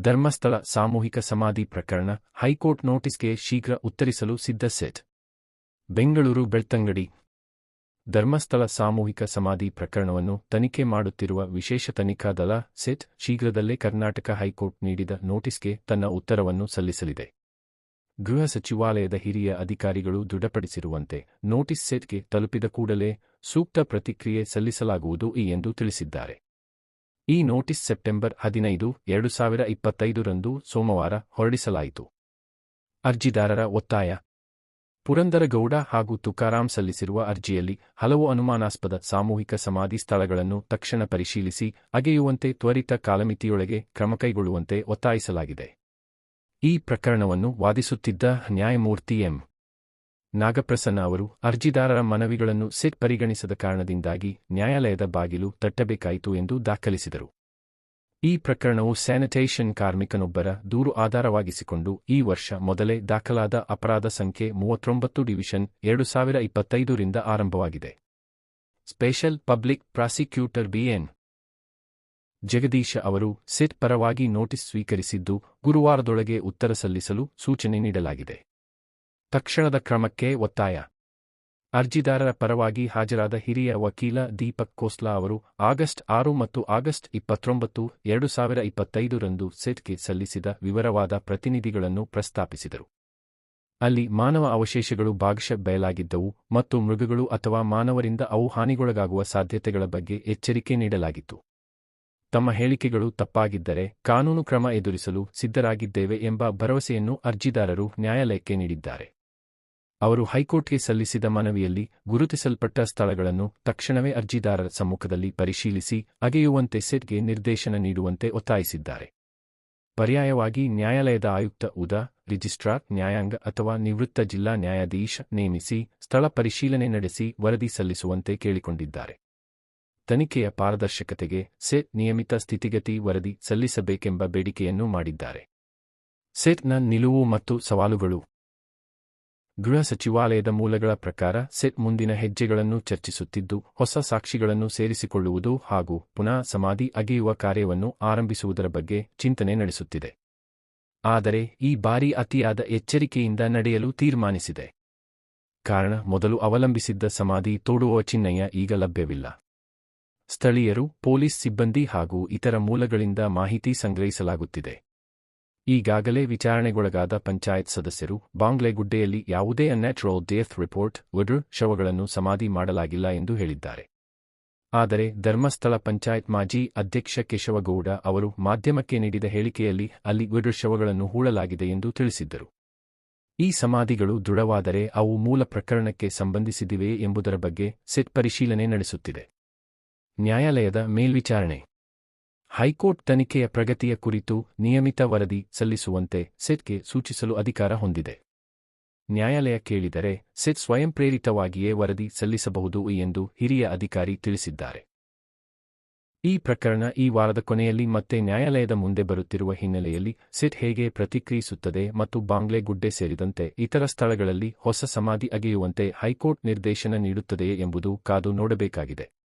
ಧರ್ಮಸ್ಥಳ ಸಾಮೂಹಿಕ ಸಮಾಧಿ ಪ್ರಕರಣ ಹೈಕೋರ್ಟ್ ನೋಟಿಸ್ಗೆ ಶೀಘ್ರ ಉತ್ತರಿಸಲು ಸಿದ್ಧ ಸೆಟ್. ಬೆಂಗಳೂರು ಬೆಳ್ತಂಗಡಿ. ಧರ್ಮಸ್ಥಳ ಸಾಮೂಹಿಕ ಸಮಾಧಿ ಪ್ರಕರಣವನ್ನು ತನಿಖೆ ಮಾಡುತ್ತಿರುವ ವಿಶೇಷ ತನಿಖಾ ದಳ ಸೆಟ್ ಶೀಘ್ರದಲ್ಲೇ ಕರ್ನಾಟಕ ಹೈಕೋರ್ಟ್ ನೀಡಿದ ನೋಟಿಸ್ಗೆ ತನ್ನ ಉತ್ತರವನ್ನು ಸಲ್ಲಿಸಲಿದೆ. ಗೃಹ ಸಚಿವಾಲಯದ ಹಿರಿಯ ಅಧಿಕಾರಿಗಳು ದೃಢಪಡಿಸಿರುವಂತೆ ನೋಟಿಸ್ ಸೆಟ್ಗೆ ತಲುಪಿದ ಕೂಡಲೇ ಸೂಕ್ತ ಪ್ರತಿಕ್ರಿಯೆ ಸಲ್ಲಿಸಲಾಗುವುದು ಎಂದು ತಿಳಿಸಿದ್ದಾರೆ. ಈ ನೋಟಿಸ್ ಸೆಪ್ಟೆಂಬರ್ ಹದಿನೈದು, ಎರಡು ಸಾವಿರ ಇಪ್ಪತ್ತೈದರಂದು ಸೋಮವಾರ ಹೊರಡಿಸಲಾಯಿತು. ಅರ್ಜಿದಾರರ ಒತ್ತಾಯ. ಪುರಂದರಗೌಡ ಹಾಗೂ ತುಕಾರಾಂ ಸಲ್ಲಿಸಿರುವ ಅರ್ಜಿಯಲ್ಲಿ ಹಲವು ಅನುಮಾನಾಸ್ಪದ ಸಾಮೂಹಿಕ ಸಮಾಧಿ ಸ್ಥಳಗಳನ್ನು ತಕ್ಷಣ ಪರಿಶೀಲಿಸಿ ಅಗೆಯುವಂತೆ ತ್ವರಿತ ಕಾಲಮಿತಿಯೊಳಗೆ ಕ್ರಮ ಕೈಗೊಳ್ಳುವಂತೆ ಒತ್ತಾಯಿಸಲಾಗಿದೆ. ಈ ಪ್ರಕರಣವನ್ನು ವಾದಿಸುತ್ತಿದ್ದ ನ್ಯಾಯಮೂರ್ತಿ ಎಂ. ನಾಗಪ್ರಸನ್ನ ಅವರು ಅರ್ಜಿದಾರರ ಮನವಿಗಳನ್ನು ಸೆಟ್ ಪರಿಗಣಿಸದ ಕಾರಣದಿಂದಾಗಿ ನ್ಯಾಯಾಲಯದ ಬಾಗಿಲು ತಟ್ಟಬೇಕಾಯಿತು ಎಂದು ದಾಖಲಿಸಿದರು. ಈ ಪ್ರಕರಣವು ಸ್ಯಾನಿಟೇಷನ್ ಕಾರ್ಮಿಕನೊಬ್ಬರ ದೂರು ಆಧಾರವಾಗಿಸಿಕೊಂಡು ಈ ವರ್ಷ ಮೊದಲೇ ದಾಖಲಾದ ಅಪರಾಧ ಸಂಖ್ಯೆ ಮೂವತ್ತೊಂಬತ್ತು ಡಿವಿಷನ್ ಎರಡು ಸಾವಿರ ಇಪ್ಪತ್ತೈದರಿಂದ ಆರಂಭವಾಗಿದೆ. Special public prosecutor B N Jagadish ಅವರು ಸೆಟ್ ಪರವಾಗಿ ನೋಟಿಸ್ ಸ್ವೀಕರಿಸಿದ್ದು ಗುರುವಾರದೊಳಗೆ ಉತ್ತರ ಸಲ್ಲಿಸಲು ಸೂಚನೆ ನೀಡಲಾಗಿದೆ. ತಕ್ಷಣದ ಕ್ರಮಕ್ಕೆ ಒತ್ತಾಯ. ಅರ್ಜಿದಾರರ ಪರವಾಗಿ ಹಾಜರಾದ ಹಿರಿಯ ವಕೀಲ ದೀಪಕ್ ಕೋಸ್ಲಾ ಅವರು ಆಗಸ್ಟ್ ಆರು ಮತ್ತು ಆಗಸ್ಟ್ ಇಪ್ಪತ್ತೊಂಬತ್ತು, ಎರಡು ಸಾವಿರ ಇಪ್ಪತ್ತೈದರಂದು ಸೆಟ್ಗೆ ಸಲ್ಲಿಸಿದ ವಿವರವಾದ ಪ್ರತಿನಿಧಿಗಳನ್ನು ಪ್ರಸ್ತಾಪಿಸಿದರು. ಅಲ್ಲಿ ಮಾನವ ಅವಶೇಷಗಳು ಭಾಗಶಃ ಬಯಲಾಗಿದ್ದವು ಮತ್ತು ಮೃಗಗಳು ಅಥವಾ ಮಾನವರಿಂದ ಅವು ಹಾನಿಗೊಳಗಾಗುವ ಸಾಧ್ಯತೆಗಳ ಬಗ್ಗೆ ಎಚ್ಚರಿಕೆ ನೀಡಲಾಗಿತ್ತು. ತಮ್ಮ ಹೇಳಿಕೆಗಳು ತಪ್ಪಾಗಿದ್ದರೆ ಕಾನೂನು ಕ್ರಮ ಎದುರಿಸಲು ಸಿದ್ಧರಾಗಿದ್ದೇವೆ ಎಂಬ ಭರವಸೆಯನ್ನು ಅರ್ಜಿದಾರರು ನ್ಯಾಯಾಲಯಕ್ಕೆ ನೀಡಿದ್ದಾರೆ. ಅವರು ಹೈಕೋರ್ಟ್ಗೆ ಸಲ್ಲಿಸಿದ ಮನವಿಯಲ್ಲಿ ಗುರುತಿಸಲ್ಪಟ್ಟ ಸ್ಥಳಗಳನ್ನು ತಕ್ಷಣವೇ ಅರ್ಜಿದಾರರ ಸಮ್ಮುಖದಲ್ಲಿ ಪರಿಶೀಲಿಸಿ ಅಗೆಯುವಂತೆ ಸೆಟ್ಗೆ ನಿರ್ದೇಶನ ನೀಡುವಂತೆ ಒತ್ತಾಯಿಸಿದ್ದಾರೆ. ಪರ್ಯಾಯವಾಗಿ ನ್ಯಾಯಾಲಯದ ಆಯುಕ್ತ ಉದಾ, ರಿಜಿಸ್ಟ್ರಾರ್, ನ್ಯಾಯಾಂಗ ಅಥವಾ ನಿವೃತ್ತ ಜಿಲ್ಲಾ ನ್ಯಾಯಾಧೀಶ ನೇಮಿಸಿ ಸ್ಥಳ ಪರಿಶೀಲನೆ ನಡೆಸಿ ವರದಿ ಸಲ್ಲಿಸುವಂತೆ ಕೇಳಿಕೊಂಡಿದ್ದಾರೆ. ತನಿಖೆಯ ಪಾರದರ್ಶಕತೆಗೆ ಸೆಟ್ ನಿಯಮಿತ ಸ್ಥಿತಿಗತಿ ವರದಿ ಸಲ್ಲಿಸಬೇಕೆಂಬ ಬೇಡಿಕೆಯನ್ನು ಮಾಡಿದ್ದಾರೆ. ಸೆಟ್ನ ನಿಲುವು ಮತ್ತು ಸವಾಲುಗಳು ಗೃಹ ಸಚಿವಾಲಯದ ಮೂಲಗಳ ಪ್ರಕಾರ ಸೆಟ್ ಮುಂದಿನ ಹೆಜ್ಜೆಗಳನ್ನು ಚರ್ಚಿಸುತ್ತಿದ್ದು, ಹೊಸ ಸಾಕ್ಷಿಗಳನ್ನು ಸೇರಿಸಿಕೊಳ್ಳುವುದು ಹಾಗೂ ಪುನಃ ಸಮಾಧಿ ಅಗೆಯುವ ಕಾರ್ಯವನ್ನು ಆರಂಭಿಸುವುದರ ಬಗ್ಗೆ ಚಿಂತನೆ ನಡೆಸುತ್ತಿದೆ. ಆದರೆ, ಈ ಬಾರಿ ಅತಿಯಾದ ಎಚ್ಚರಿಕೆಯಿಂದ ನಡೆಯಲು ತೀರ್ಮಾನಿಸಿದೆ. ಕಾರಣ, ಮೊದಲು ಅವಲಂಬಿಸಿದ್ದ ಸಮಾಧಿ ತೋಡುವ ಚಿಹ್ನೆಯ ಈಗ ಲಭ್ಯವಿಲ್ಲ. ಸ್ಥಳೀಯರು, ಪೊಲೀಸ್ ಸಿಬ್ಬಂದಿ ಹಾಗೂ ಇತರ ಮೂಲಗಳಿಂದ ಮಾಹಿತಿ ಸಂಗ್ರಹಿಸಲಾಗುತ್ತಿದೆ. ಈಗಾಗಲೇ ವಿಚಾರಣೆಗೊಳಗಾದ ಪಂಚಾಯತ್ ಸದಸ್ಯರು ಬಾಂಗ್ಲೆಗುಡ್ಡೆಯಲ್ಲಿ ಯಾವುದೇ ಅನ್ಯಾಚುರಲ್ ಡೆತ್ ರಿಪೋರ್ಟ್ ವಡ್ರ್ ಶವಗಳನ್ನು ಸಮಾಧಿ ಮಾಡಲಾಗಿಲ್ಲ ಎಂದು ಹೇಳಿದ್ದಾರೆ. ಆದರೆ ಧರ್ಮಸ್ಥಳ ಪಂಚಾಯತ್ ಮಾಜಿ ಅಧ್ಯಕ್ಷ ಕೇಶವಗೌಡ ಅವರು ಮಾಧ್ಯಮಕ್ಕೆ ನೀಡಿದ ಹೇಳಿಕೆಯಲ್ಲಿ ಅಲ್ಲಿ ವಡ್ರ್ ಶವಗಳನ್ನು ಹೂಳಲಾಗಿದೆ ಎಂದು ತಿಳಿಸಿದ್ದರು. ಈ ಸಮಾಧಿಗಳು ದೃಢವಾದರೆ ಅವು ಮೂಲ ಪ್ರಕರಣಕ್ಕೆ ಸಂಬಂಧಿಸಿದಿವೆಯೇ ಎಂಬುದರ ಬಗ್ಗೆ ಸಿಟ್ ಪರಿಶೀಲನೆ ನಡೆಸುತ್ತಿದೆ. ನ್ಯಾಯಾಲಯದ ಮೇಲ್ವಿಚಾರಣೆ ಹೈಕೋರ್ಟ್ ತನಿಖೆಯ ಪ್ರಗತಿಯ ಕುರಿತು ನಿಯಮಿತ ವರದಿ ಸಲ್ಲಿಸುವಂತೆ ಸೆಟ್ಗೆ ಸೂಚಿಸಲು ಅಧಿಕಾರ ಹೊಂದಿದೆ. ನ್ಯಾಯಾಲಯ ಕೇಳಿದರೆ ಸೆಟ್ ಸ್ವಯಂಪ್ರೇರಿತವಾಗಿಯೇ ವರದಿ ಸಲ್ಲಿಸಬಹುದು ಎಂದು ಹಿರಿಯ ಅಧಿಕಾರಿ ತಿಳಿಸಿದ್ದಾರೆ. ಈ ಪ್ರಕರಣ ಈ ವಾರದ ಕೊನೆಯಲ್ಲಿ ಮತ್ತೆ ನ್ಯಾಯಾಲಯದ ಮುಂದೆ ಬರುತ್ತಿರುವ ಹಿನ್ನೆಲೆಯಲ್ಲಿ ಸಿಟ್ ಹೇಗೆ ಪ್ರತಿಕ್ರಿಯಿಸುತ್ತದೆ ಮತ್ತು ಬಾಂಗ್ಲೆ ಗುಡ್ಡೆ ಸೇರಿದಂತೆ ಇತರ ಸ್ಥಳಗಳಲ್ಲಿ ಹೊಸ ಸಮಾಧಿ ಅಗೆಯುವಂತೆ ಹೈಕೋರ್ಟ್ ನಿರ್ದೇಶನ ನೀಡುತ್ತದೆಯೇ ಎಂಬುದು ಕಾದು ನೋಡಬೇಕಾಗಿದೆ.